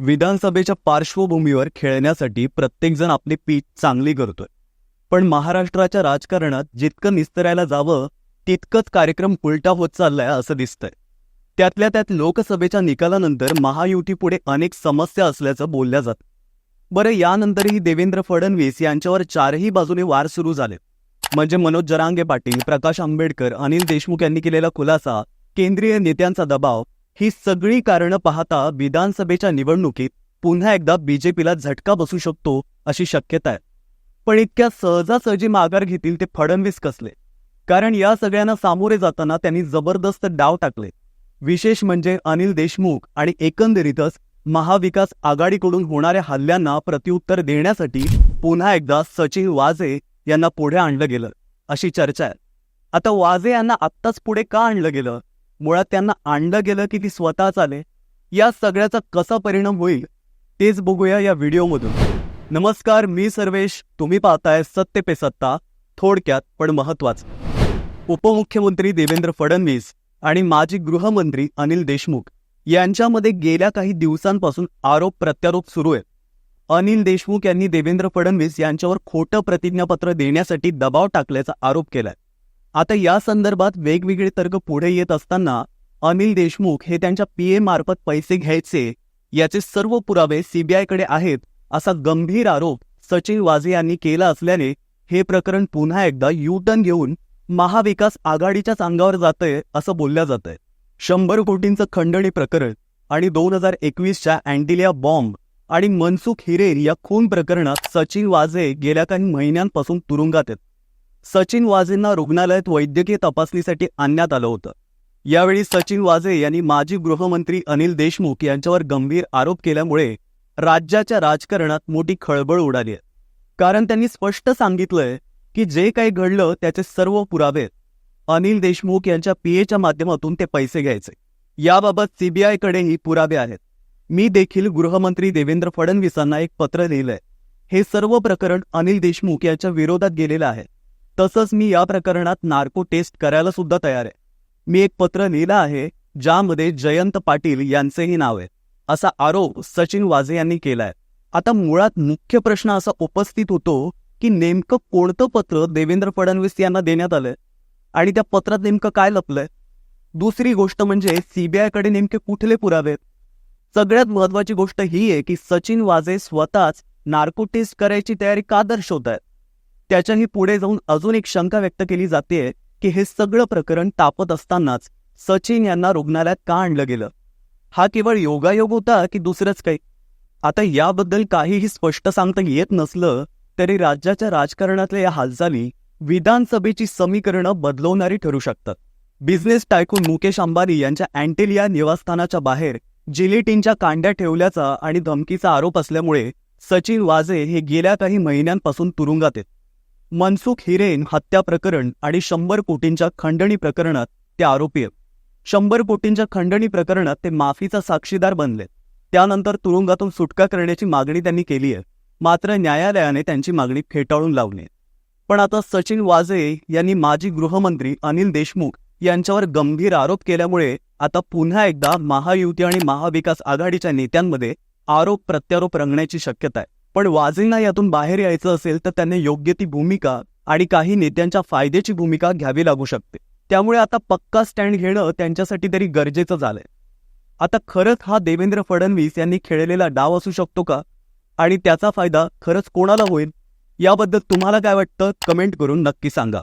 विधानसभेच्या पार्श्वभूमीवर खेळण्यासाठी प्रत्येकजण आपली पीच चांगली करतोय. पण महाराष्ट्राच्या राजकारणात जितकं निस्तरायला जावं तितकंच कार्यक्रम उलटा होत चाललाय असं दिसतंय. त्यातल्या त्यात लोकसभेच्या निकालानंतर महायुतीपुढे अनेक समस्या असल्याचं बोलल्या जात. बरं यानंतरही देवेंद्र फडणवीस यांच्यावर चारही बाजूने वार सुरू झाले म्हणजे मनोज जरांगे पाटील प्रकाश आंबेडकर अनिल देशमुख यांनी केलेला खुलासा केंद्रीय नेत्यांचा दबाव ही सगळी कारणं पाहता विधानसभेच्या निवडणुकीत पुन्हा एकदा बीजेपीला झटका बसू शकतो अशी शक्यता आहे. पण इतक्या सहजासहजी माघार घेतील ते फडणवीस कसले? कारण या सगळ्यांना सामोरे जाताना त्यांनी जबरदस्त डाव टाकले. विशेष म्हणजे अनिल देशमुख आणि एकंदरीतच महाविकास आघाडीकडून होणाऱ्या हल्ल्यांना प्रत्युत्तर देण्यासाठी पुन्हा एकदा सचिन वाजे यांना पुढे आणलं गेलं अशी चर्चा आहे. आता वाजे यांना आत्ताच पुढे का आणलं गेलं? मुळात त्यांना आणलं गेलं की ती स्वतःच आले या सगळ्याचा कसा परिणाम होईल तेच बघूया या व्हिडिओमधून. नमस्कार मी सर्वेश. तुम्ही पाहताय सत्य पे सत्ता. थोडक्यात पण महत्वाचं उपमुख्यमंत्री देवेंद्र फडणवीस आणि माजी गृहमंत्री अनिल देशमुख यांच्यामध्ये गेल्या काही दिवसांपासून आरोप प्रत्यारोप सुरू आहेत. अनिल देशमुख यांनी देवेंद्र फडणवीस यांच्यावर खोटं प्रतिज्ञापत्र देण्यासाठी दबाव टाकल्याचा आरोप केलाय. आता या संदर्भात वेगवेगळे तर्क पुढे येत असताना अनिल देशमुख हे त्यांच्या पीए मार्फत पैसे घ्यायचे याचे सर्व पुरावे सीबीआयकडे आहेत असा गंभीर आरोप सचिन वाझे यांनी केला असल्याने हे प्रकरण पुन्हा एकदा यू टर्न घेऊन महाविकास आघाडीच्याच अंगावर जातंय असं बोलल्या जातंय. शंभर कोटींचं खंडणी प्रकरण आणि दोन हजार एकवीसच्या अँटिलिया बॉम्ब आणि मनसुख हिरेर या खून प्रकरणात सचिन वाझे गेल्या काही महिन्यांपासून तुरुंगात आहेत. सचिन वाझेंना रुग्णालयात वैद्यकीय तपासणीसाठी आणण्यात आलं होतं. यावेळी सचिन वाझे यांनी माजी गृहमंत्री अनिल देशमुख यांच्यावर गंभीर आरोप केल्यामुळे राज्याच्या राजकारणात मोठी खळबळ उडाली आहे. कारण त्यांनी स्पष्ट सांगितलंय की जे काही घडलं त्याचे सर्व पुरावे अनिल देशमुख यांच्या पीएच्या माध्यमातून ते पैसे घ्यायचे. याबाबत सीबीआयकडेही पुरावे आहेत. मी देखील गृहमंत्री देवेंद्र फडणवीसांना एक पत्र लिहिलंय. हे सर्व प्रकरण अनिल देशमुख यांच्या विरोधात गेलेलं आहे. तसंच मी या प्रकरणात नार्को टेस्ट करायला सुद्धा तयार आहे. मी एक पत्र लिहिलं आहे ज्यामध्ये जयंत पाटील यांचेही नाव आहे. असा आरोप सचिन वाझे यांनी केलाय. आता मुळात मुख्य प्रश्न असा उपस्थित होतो की नेमकं कोणतं पत्र देवेंद्र फडणवीस यांना देण्यात आलंय? आणि त्या पत्रात नेमकं काय लपलंय? दुसरी गोष्ट म्हणजे सीबीआयकडे नेमके कुठले पुरावे आहेत? सगळ्यात महत्वाची गोष्ट ही आहे की सचिन वाझे स्वतःच नार्को टेस्ट करायची तयारी का दर्शवत आहेत त्याच्याही पुढे जाऊन अजून एक शंका व्यक्त केली जाते की हे सगळं प्रकरण तापत असतानाच सचिन यांना रुग्णालयात का आणलं गेलं? हा केवळ योगायोग होता की दुसरंच काही? आता याबद्दल काहीही स्पष्ट सांगता येत नसलं तरी राज्याच्या राजकारणातल्या या हालचाली विधानसभेची समीकरणं बदलवणारी ठरू शकतात. बिझनेस टायकून मुकेश अंबानी यांच्या अँटेलिया निवासस्थानाच्या बाहेर जिलेटिनच्या कांड्या ठेवल्याचा आणि धमकीचा आरोप असल्यामुळे सचिन वाजे हे गेल्या काही महिन्यांपासून तुरुंगात आहेत. मनसुख हिरेन हत्या प्रकरण आणि शंभर कोटींच्या खंडणी प्रकरणात ते आरोपी आहेत. शंभर कोटींच्या खंडणी प्रकरणात ते माफीचा साक्षीदार बनले त्यानंतर तुरुंगातून सुटका करण्याची मागणी त्यांनी केली आहे. मात्र न्यायालयाने त्यांची मागणी फेटाळून लावली पण आता सचिन वाझे यांनी माजी गृहमंत्री अनिल देशमुख यांच्यावर गंभीर आरोप केल्यामुळे आता पुन्हा एकदा महायुती आणि महाविकास आघाडीच्या नेत्यांमध्ये आरोप प्रत्यारोप रंगण्याची शक्यता आहे. पण वाझेंना यातून बाहेर यायचं असेल तर त्यांनी योग्य ती भूमिका आणि काही नेत्यांच्या फायद्याची भूमिका घ्यावी लागू शकते. त्यामुळे आता पक्का स्टँड घेणं त्यांच्यासाठी तरी गरजेचं झालंय. आता खरंच हा देवेंद्र फडणवीस यांनी खेळलेला डाव असू शकतो का? आणि त्याचा फायदा खरंच कोणाला होईल? याबद्दल तुम्हाला काय वाटतं? कमेंट करून नक्की सांगा.